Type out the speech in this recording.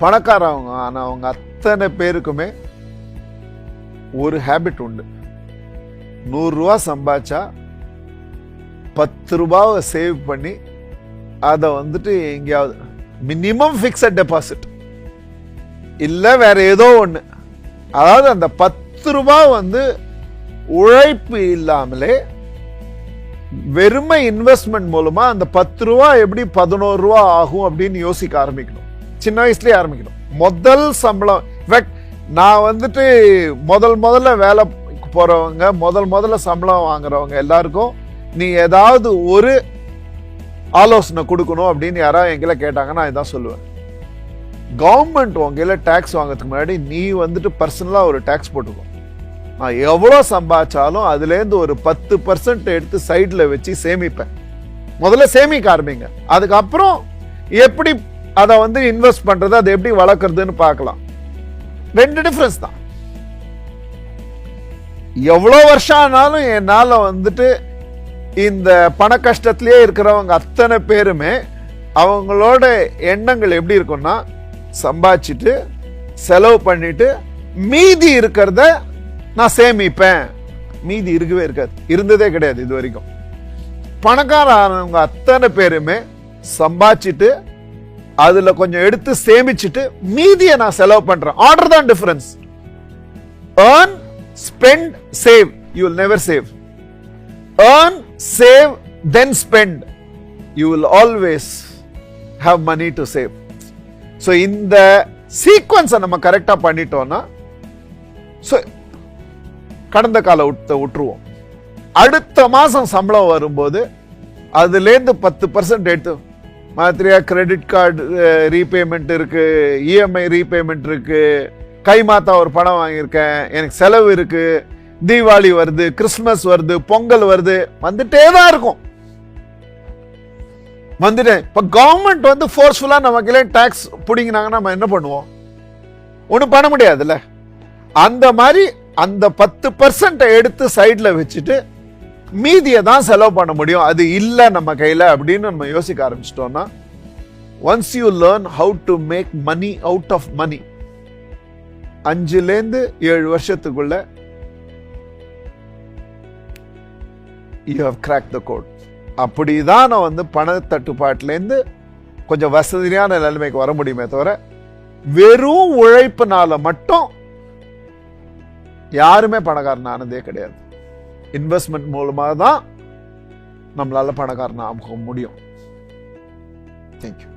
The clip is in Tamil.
பணக்காரவங்க அவங்க அத்தனை பேருக்குமே ஒரு ஹேபிட் உண்டு. நூறுரூவா சம்பாதிச்சா பத்து ரூபாவை சேவ் பண்ணி அதை வந்துட்டு எங்கேயாவது மினிமம் ஃபிக்ஸட் டெபாசிட் இல்லை வேற ஏதோ ஒன்று அதாவது அந்த பத்து ரூபா வந்து உழைப்பு இல்லாமலே வெறுமை இன்வெஸ்ட்மெண்ட் மூலமாக அந்த பத்து ரூபா எப்படி பதினோரு ரூபா ஆகும் அப்படின்னு யோசிக்க ஆரம்பிக்கணும். சின்ன வயசுலயே ஆரம்பிக்கணும். முதல் சம்பளம் இன்ஃபேக்ட் நான் வந்துட்டு முதல் முதல்ல வேலை போறவங்க முதல் முதல்ல சம்பளம் வாங்குறவங்க எல்லாருக்கும் நீ ஏதாவது ஒரு ஆலோசனை கொடுக்கணும் அப்படின்னு யாராவது எங்களை கேட்டாங்கன்னா நான் இதான் சொல்லுவேன். கவர்மெண்ட் உங்கையில டேக்ஸ் வாங்குறதுக்கு முன்னாடி நீ வந்துட்டு பர்சனலாக ஒரு டேக்ஸ் போட்டுக்கோ. நான் எவ்வளோ சம்பாதிச்சாலும் அதுலேருந்து ஒரு பத்து பர்சன்ட் எடுத்து சைடில் வச்சு சேமிப்பேன். முதல்ல சேமிக்க ஆரம்பிங்க. அதுக்கப்புறம் எப்படி அதை வந்து இன்வெஸ்ட் பண்றது அதை எப்படி வளர்க்குறதுன்னு பார்க்கலாம். ரெண்டு டிஃப்ரென்ஸ் தான். எவ்வளோ வருஷம் ஆனாலும் என்னால் வந்துட்டு இந்த பண கஷ்டத்திலேயே இருக்கிறவங்க அத்தனை பேருமே அவங்களோட எண்ணங்கள் எப்படி இருக்கும்னா சம்பாதிச்சுட்டு செலவு பண்ணிட்டு மீதி இருக்கிறத நான் சேமிப்பேன். மீதி இருக்கவே இருக்காது. இருந்ததே கிடையாது இது வரைக்கும். பணக்காரவங்க அத்தனை பேருமே சம்பாதிச்சுட்டு அதுல கொஞ்சம் எடுத்து சேமிச்சுட்டு மீதியை நான் செலவு பண்றேன். ஆர்டர் தான் difference earn spend save you will never save earn save then spend you will always have money to save so இந்த சீக்வன்ஸை நம்ம கரெக்டா பண்ணிட்டோம்னா ஸோ கடந்த கால விட்டுருவோம் அடுத்த மாசம் சம்பளம் வரும்போது அதுலேருந்து பத்து பர்சன்ட் எடுத்து மாதிரியா கிரெடிட் கார்டு ரீபேமெண்ட் இருக்குது இஎம்ஐ ரீபேமெண்ட் இருக்குது கைமாத்தா ஒரு பணம் வாங்கியிருக்கேன். எனக்கு செலவு இருக்குது தீபாவளி வருது கிறிஸ்மஸ் வருது பொங்கல் வருது. வந்துட்டே தான் இருக்கும். வந்துட்டேன். இப்போ கவர்மெண்ட் வந்து ஃபோர்ஸ்ஃபுல்லாக நமக்கு டேக்ஸ் பிடிங்கினாங்கன்னா நம்ம என்ன பண்ணுவோம்? ஒன்றும் பண்ண முடியாதுல்ல. அந்த மாதிரி அந்த பத்து பர்சன்ட்டை எடுத்து சைடில் வச்சுட்டு மீதியை தான் செலவு பண்ண முடியும். அது இல்லை நம்ம கையில் அப்படின்னு நம்ம யோசிக்க ஆரம்பிச்சிட்டோம்னா once you learn how to make money out of money அஞ்சுலேருந்து ஏழு வருஷத்துக்குள்ள you have crack the code அப்படிதான் நான் வந்து பண தட்டுப்பாட்டிலேருந்து கொஞ்சம் வசதியான நிலைமைக்கு வர முடியுமே தவிர வெறும் உழைப்புனால மட்டும் யாருமே பணக்காரன் ஆனதே கிடையாது. இன்வெஸ்ட்மெண்ட் மூலமாக தான் நம்மளால பணக்காரன் ஆக முடியும். தேங்க்யூ